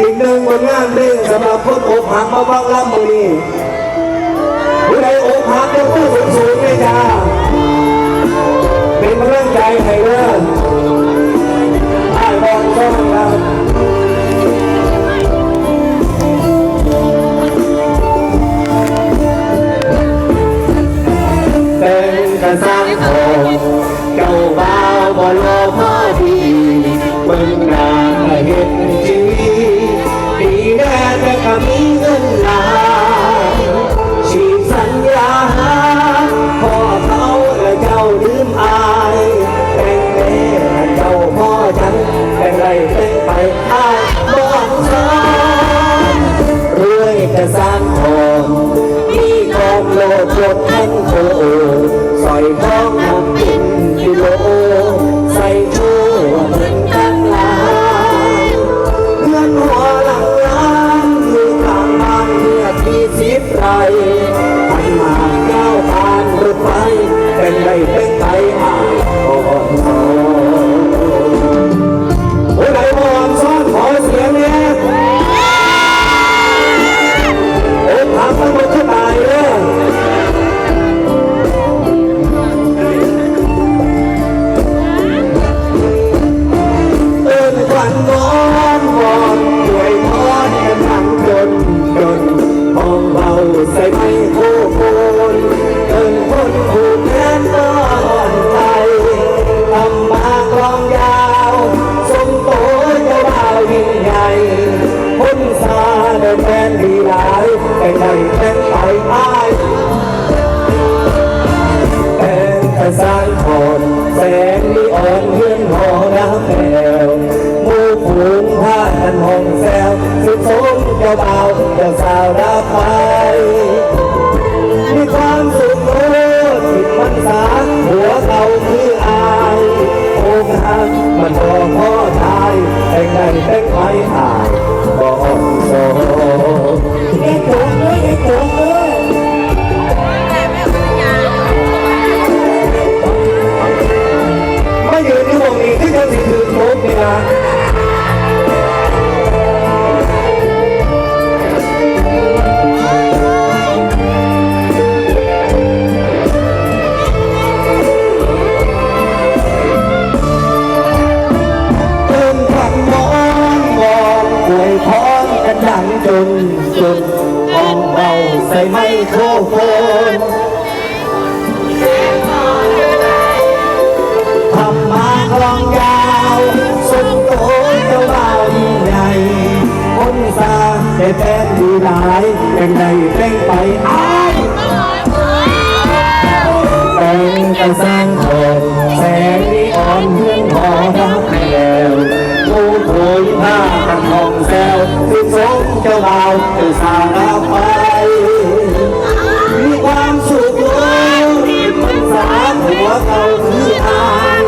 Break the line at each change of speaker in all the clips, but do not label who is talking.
อีกหนึ่งผลงานเพลงสำหรับคนอกหักมาฟังล่ำมือนี้ผู้ใดอกหักจะพูดสูงสูงเลยจ้าเป็นกำลังใจให้เด้อไอ้บอลช่องเราเป็นกระสังโอเจ้าบ่าวบ่รอพอดีมึงนา ท้องทำกินกิโลใส่ทั่วเหมือนกันลาเงินหัวหลังล้านอยู่กลางบ้านเมื่อที่สิบไรไปมาเก้าผ่านรถไฟเป็นไรเป็นไทยอา ดินแฟนดีหลายแต่ใหญ่แต่งไปอ้ายเป็นกระสานทอนแสงนีอ่อนเฮือนหอน้ำแมวมู่ฝูงพากันห้องแซวสุดสมเจ้าบ่าวเจ้าสาวรับไปมีความสุขโลดสิบพรรษาหัวเก่าคืออายโอ้หักมันพอพ่อทายแต่งได้แต่งไปอาย กันดังจนจนมองเบาใส่ไม่โคโฟนทำมาคลองยาวสุดโตเจ้าบ่าวยิ่งใหญ่คนสางได้แฟนดีหลายเป็นในเป็นไปอ้ายเป็นกันสร้างทองแสงนีอ่อนเพื่อนหอรักแล้วผู้โผยผ้ากันทอง แซวสิสมเจ้าบ่าวเจ้าสาวรับไป มีความสุขเลที่มันสาหัวเข่าคืออาย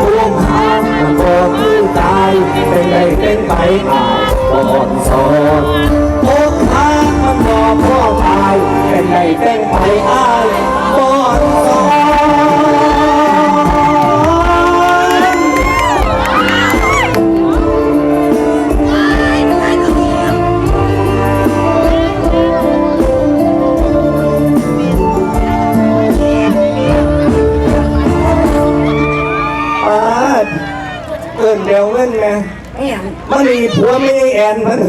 พวงทางมันก็คือตาย เป็นไงเป็นไปอายก็อ่อนสอน เกินเดียวเงินไง
ไม่อย่าง
มันมีผัวไม่ได้แอนมัน